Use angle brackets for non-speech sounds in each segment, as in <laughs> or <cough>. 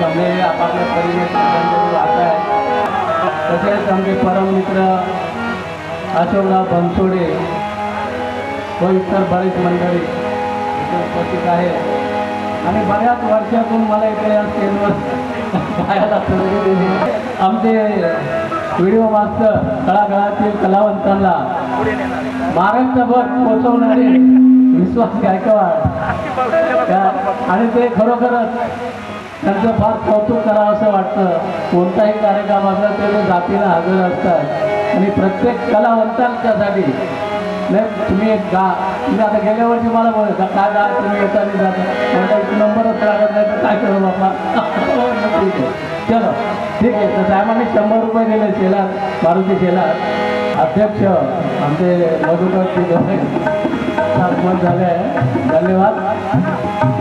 कलाकार जमलेले आपापल्या परीने वाहत आहेत तसेच आमचे परममित्र अशोकराव बनसोडे व इतर बरेच मंडळी उपस्थित आहे आणि बऱ्याच वर्षातून मला इकडे या स्टेजवर पाहायला संधी दिली. आमचे व्हिडिओ मास्टर तळागाळातील कलावंतांना महाराष्ट्रभर पोचवणारे विश्वास गायकवाड. त्या- आणि ते खरोखरच त्यांचं फार कौतुक करावं असं वाटतं. कोणताही कार्यक्रम असला ते जातीला हजर असतात. आणि प्रत्येक कलावंतांच्यासाठी नाही तुम्ही एक गा तुम्ही आता गेल्या वर्षी मला बोलत काय गा तुम्ही येताना जाता. म्हटलं एक नंबरच लागत नाही तर काय करू बाबा <laughs> ठीक आहे. चलो ठीक आहे. तर साहेबांनी शंभर रुपये दिले शेलार मारुती शेलार. अध्यक्ष आमचे मधुकर सरपंच झाले आहे. धन्यवाद.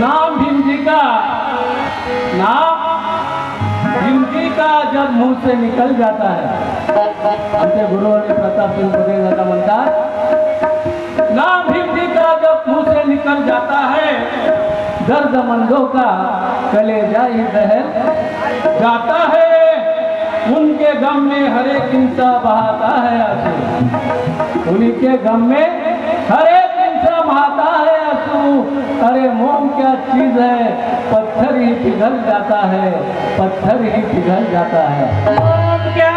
नाम भीम जी का, नाम भीम जी का जब मुँह से निकल जाता है आमचे गुरुवारी प्रताप सिंह पटेल दादा म्हणतात नाम भीम जी का जब मुँह से निकल जाता है, दर्द मंदों का कलेजा ही दहल जाता है, उनके गम में हर एक बहाता है आँसू। उन्हीं के गम में हर है। अरे मोम क्या चीज है? पत्थर ही पिघल जाता है। पत्थर ही पिघल जाता है। क्या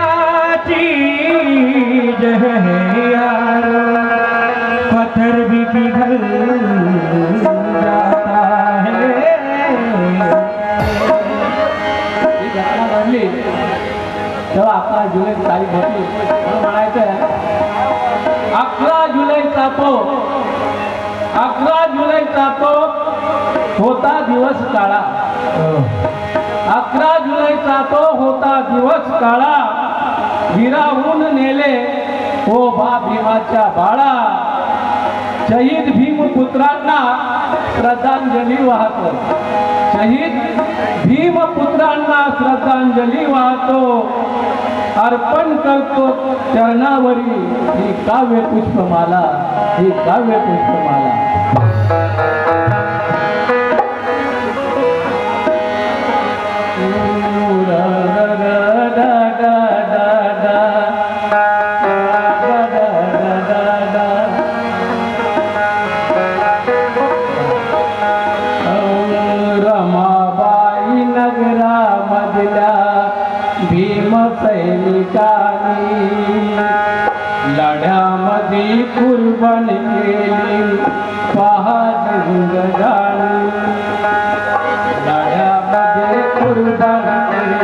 चीज है यार? पत्थर भी पिघल जाता है। घटना घडली तेव्हा अकरा जुलै तारीख होती म्हणून म्हणायचं अकरा जुलैचा तो अकरा जुलैचा तो होता दिवस काळा. अकरा जुलैचा तो होता दिवस काळा. हिराहून नेले ओ बा भीमाच्या बाळा. शहीद भीमपुत्रांना श्रद्धांजली वाहतो. शहीद भीमपुत्रांना श्रद्धांजली वाहतो. अर्पण करतो चरणावरी. ही काव्य पुष्पमाला ही काव्य पुष्पमाला. पण केली पहा जिंदगानी लढ्यामध्ये कुर्बान केली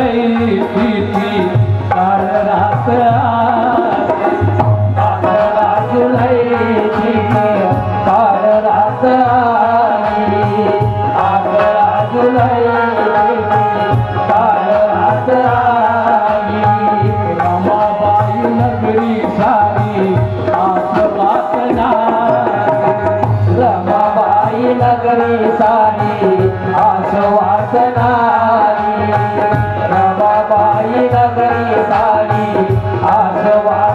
भीती काळ रात काळ रात काळ रात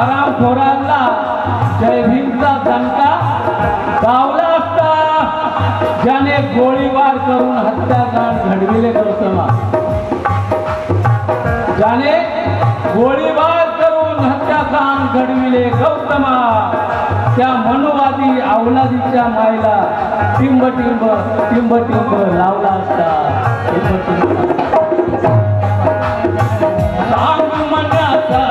आराम थोरांना जय भीमचा दणका गावला असता ज्याने गोळीबार करून हत्याकांड घडविले गौतमा ज्याने गोळीबार करून हत्याकांड घडविले गौतमा. त्या मनुवादी औलादीच्या मायला टिंब टिंब टिंब टिंब लावला असता. टिंब टिंब کا سا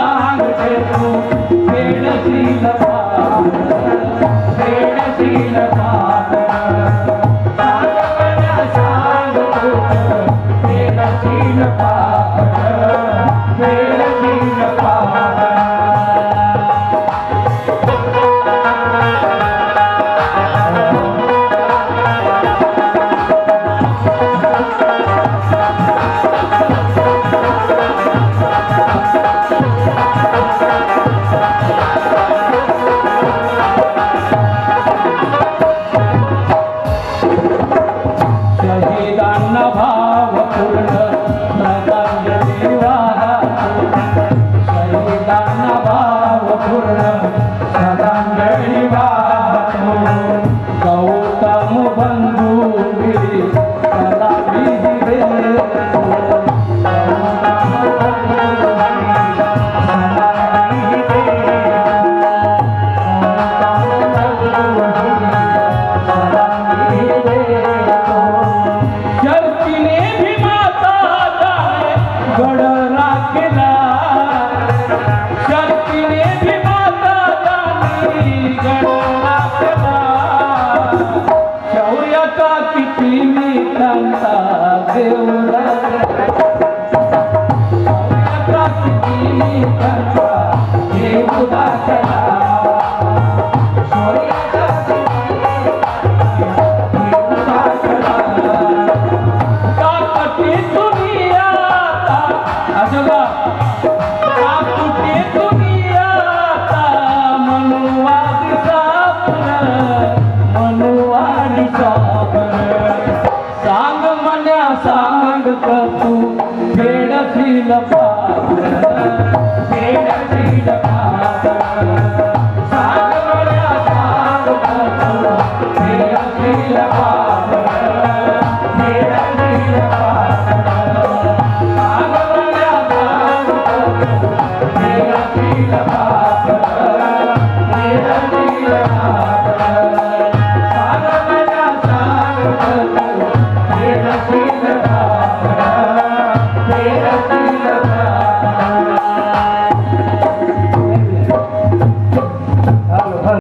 आप टूटे तुम्हें